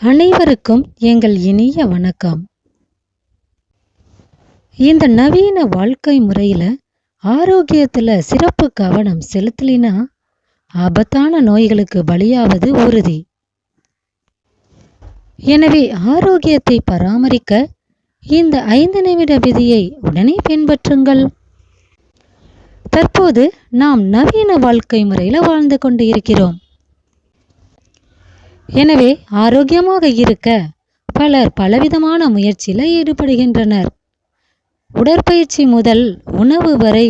அனைவருக்கும் எங்கள் இனிய வணக்கம். இந்த நவீன வாழ்க்கை முறையில் ஆரோக்கியத்தில் சிறப்பு கவனம் செலுத்தலினா ஆபத்தான நோய்களுக்கு பலியாவது உறுதி. எனவே ஆரோக்கியத்தை பராமரிக்க இந்த ஐந்து நிமிட விதியை உடனே பின்பற்றுங்கள். தற்போது நாம் நவீன வாழ்க்கை முறையில் வாழ்ந்து கொண்டு இருக்கிறோம். எனவே ஆரோக்கியமாக இருக்க பலர் பலவிதமான முயற்சியில் ஈடுபடுகின்றனர். உடற்பயிற்சி முதல் உணவு வரை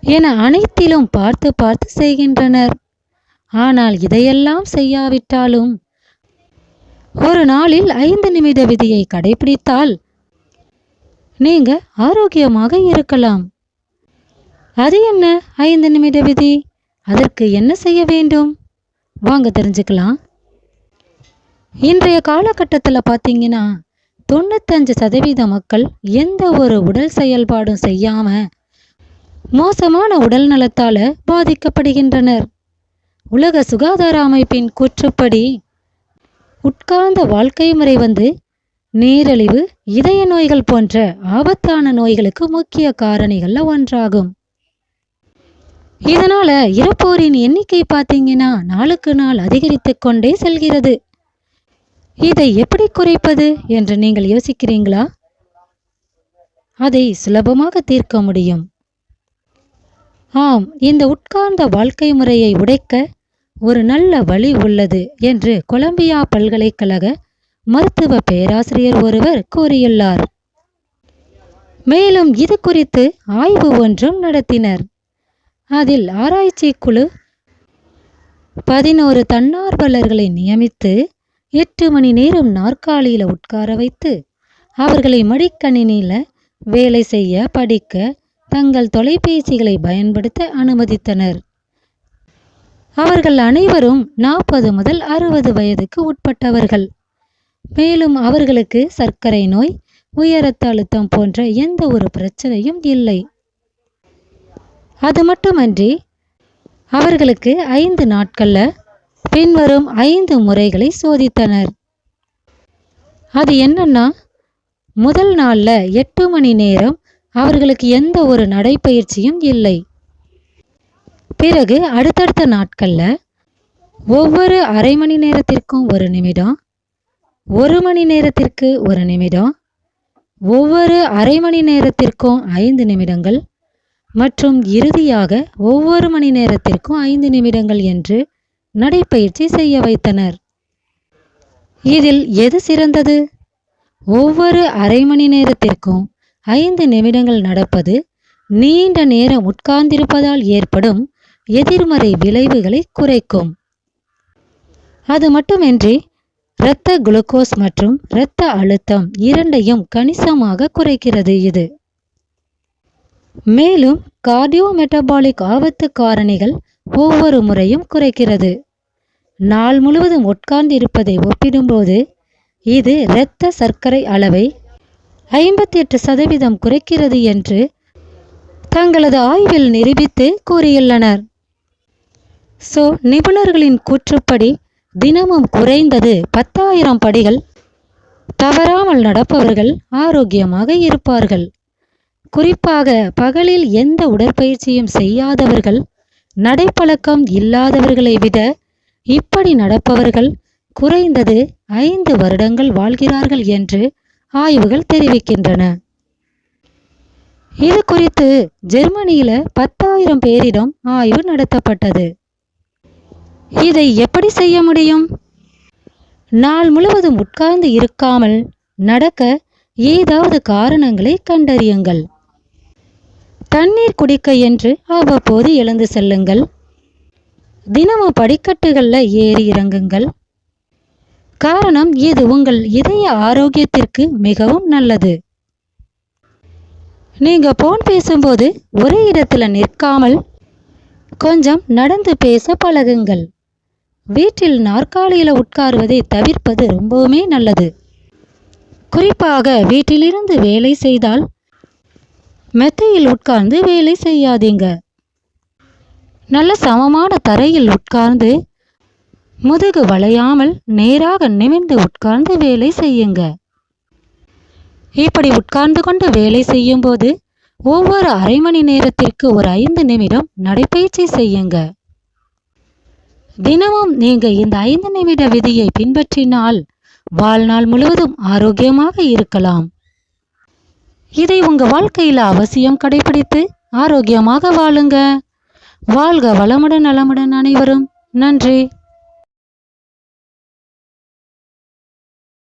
என அனைத்திலும் பார்த்து பார்த்து செய்கின்றனர். ஆனால் இதையெல்லாம் செய்யாவிட்டாலும் ஒரு நாளில் ஐந்து நிமிட விதியை கடைபிடித்தால் நீங்க ஆரோக்கியமாக இருக்கலாம். அது என்ன ஐந்து நிமிட விதி? அதற்கு என்ன செய்ய வேண்டும்? வாங்க தெரிஞ்சுக்கலாம். இன்றைய காலகட்டத்தில் பார்த்தீங்கன்னா தொண்ணூத்தஞ்சு சதவீத மக்கள் எந்த ஒரு உடல் செயல்பாடும் செய்யாமல் மோசமான உடல் நலத்தால் பாதிக்கப்படுகின்றனர். உலக சுகாதார அமைப்பின் கூற்றுப்படி உட்கார்ந்த வாழ்க்கை முறை வந்து நீரழிவு இதய நோய்கள் போன்ற ஆபத்தான நோய்களுக்கு முக்கிய காரணிகளில் ஒன்றாகும். இதனால இறப்போரின் எண்ணிக்கை பார்த்தீங்கன்னா நாளுக்கு நாள் அதிகரித்து கொண்டே செல்கிறது. இதை எப்படி குறைப்பது என்று நீங்கள் யோசிக்கிறீங்களா? அதை சுலபமாக தீர்க்க முடியும். ஆம் இந்த உட்கார்ந்த வாழ்க்கை முறையை உடைக்க ஒரு நல்ல வழி உள்ளது என்று கொலம்பியா பல்கலைக்கழக மருத்துவ பேராசிரியர் ஒருவர் கூறியுள்ளார். மேலும் இது குறித்து ஆய்வு ஒன்றும் நடத்தினர். அதில் ஆராய்ச்சி குழு பதினோரு தன்னார்வலர்களை நியமித்து எட்டு மணி நேரம் நாற்காலியில் உட்கார வைத்து அவர்களை மடிக்கணினியில் வேலை செய்ய படிக்க தங்கள் தொலைபேசிகளை பயன்படுத்த அனுமதித்தனர். அவர்கள் அனைவரும் நாற்பது முதல் அறுபது வயதுக்கு உட்பட்டவர்கள். மேலும் அவர்களுக்கு சர்க்கரை நோய் உயரத்த அழுத்தம் போன்ற எந்த ஒரு பிரச்சனையும் இல்லை. அது மட்டுமன்றி அவர்களுக்கு ஐந்து நாட்களில் பின்வரும் ஐந்து முறைகளை சோதித்தனர். அது என்னன்னா முதல் நாளில் எட்டு மணி நேரம் அவர்களுக்கு எந்த ஒரு நடைப்பயிற்சியும் இல்லை. பிறகு அடுத்தடுத்த நாட்களில் ஒவ்வொரு அரை மணி நேரத்திற்கும் ஒரு நிமிடம் ஒரு மணி நேரத்திற்கு ஒரு நிமிடம் ஒவ்வொரு அரை மணி நேரத்திற்கும் ஐந்து நிமிடங்கள் மற்றும் இறுதியாக ஒவ்வொரு மணி நேரத்திற்கும் ஐந்து நிமிடங்கள் என்று நடைப்பயிற்சி செய்ய வைத்தனர். இதில் எது சிறந்தது? ஒவ்வொரு அரை மணி நேரத்திற்கும் ஐந்து நிமிடங்கள் நடப்பது நீண்ட நேரம் உட்கார்ந்திருப்பதால் ஏற்படும் எதிர்மறை விளைவுகளை குறைக்கும். அது மட்டுமின்றி இரத்த குளுக்கோஸ் மற்றும் இரத்த அழுத்தம் இரண்டையும் கணிசமாக குறைக்கிறது இது. மேலும் கார்டியோ மெட்டபாலிக் ஆபத்து காரணிகள் ஒவ்வொரு முறையும் குறைக்கிறது. நாள் முழுவதும் உட்கார்ந்து இருப்பதை ஒப்பிடும்போது இது இரத்த சர்க்கரை அளவை ஐம்பத்தி எட்டு சதவீதம் குறைக்கிறது என்று தங்களது ஆய்வில் நிரூபித்து கூறியுள்ளனர். ஸோ நிபுணர்களின் கூற்றுப்படி தினமும் குறைந்தது பத்தாயிரம் படிகள் தவறாமல் நடப்பவர்கள் ஆரோக்கியமாக இருப்பார்கள். குறிப்பாக பகலில் எந்த உடற்பயிற்சியும் செய்யாதவர்கள் நடைப்பழக்கம் இல்லாதவர்களை விட இப்படி நடப்பவர்கள் குறைந்தது ஐந்து வருடங்கள் வாழ்கிறார்கள் என்று ஆய்வுகள் தெரிவிக்கின்றன. இது குறித்து ஜெர்மனியில பத்தாயிரம் பேரிடம் ஆய்வு நடத்தப்பட்டது. இதை எப்படி செய்ய முடியும்? நாள் முழுவதும் உட்கார்ந்து இருக்காமல் நடக்க ஏதாவது காரணங்களை கண்டறியுங்கள். தண்ணீர் குடிக்க என்று அவ்வப்போது எழுந்து செல்லுங்கள். தினமும் படிக்கட்டுகளில் ஏறி இறங்குங்கள். காரணம் இது உங்கள் இதய ஆரோக்கியத்திற்கு மிகவும் நல்லது. நீங்க போன் பேசும்போது ஒரே இடத்துல நிற்காமல் கொஞ்சம் நடந்து பேச பழகுங்கள். வீட்டில் நாற்காலியில் உட்காருவதை தவிர்ப்பது ரொம்பவுமே நல்லது. குறிப்பாக வீட்டிலிருந்து வேலை செய்தால் மெத்தையில் உட்கார்ந்து வேலை செய்யாதீங்க. நல்ல சமமான தரையில் உட்கார்ந்து முதுகு வளையாமல் நேராக நிமிர்ந்து உட்கார்ந்து வேலை செய்யுங்க. இப்படி உட்கார்ந்து கொண்டு வேலை செய்யும்போது ஒவ்வொரு அரை மணி நேரத்திற்கு ஒரு ஐந்து நிமிடம் நடைப்பயிற்சி செய்யுங்க. தினமும் நீங்க இந்த ஐந்து நிமிட விதியை பின்பற்றினால் வாழ்நாள் முழுவதும் ஆரோக்கியமாக இருக்கலாம். இதை உங்க வாழ்க்கையில அவசியம் கடைபிடித்து ஆரோக்கியமாக வாழுங்க. வாழ்க வளமுடன் நலமுடன் அனைவரும். நன்றி.